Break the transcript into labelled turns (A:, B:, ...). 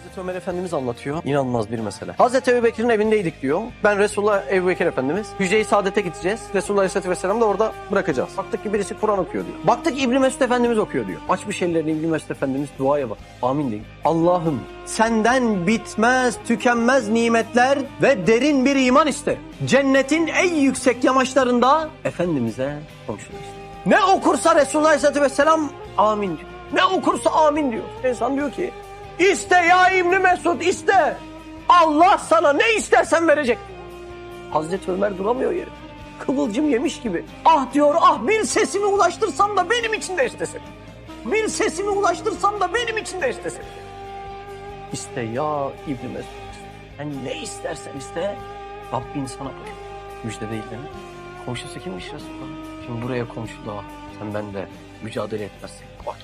A: Hazreti Ömer Efendimiz anlatıyor. İnanılmaz bir mesele. Hazreti Ebu Bekir'in evindeydik diyor. Ben Resulullah Ebu Bekir Efendimiz. Hücre-i Saadet'e gideceğiz. Resulullah Aleyhisselatü Vesselam da orada bırakacağız. Baktık ki birisi Kur'an okuyor diyor. Baktık İbni Mesud Efendimiz okuyor diyor. Açmış ellerini İbni Mesud Efendimiz duaya bak. Amin deyin. Allah'ım senden bitmez tükenmez nimetler ve derin bir iman iste. Cennetin en yüksek yamaçlarında Efendimiz'e komşuluk iste. Ne okursa Resulullah Aleyhisselatü Vesselam amin diyor. Ne okursa amin diyor. İnsan diyor ki iste ya İbni Mesud iste. Allah sana ne istersen verecek. Hazreti Ömer duramıyor yeri. Kıvılcım yemiş gibi. Ah diyor ah bir sesimi ulaştırsam da benim için de istesin. Bir sesimi ulaştırsam da benim için de istesin. İste ya İbni Mesud. Sen ne istersen iste Rabbin sana koyar. Müjde değil mi? Komşusu kimmiş Resulullah? Şimdi buraya komşuluğa sen ben de mücadele etmezsek bak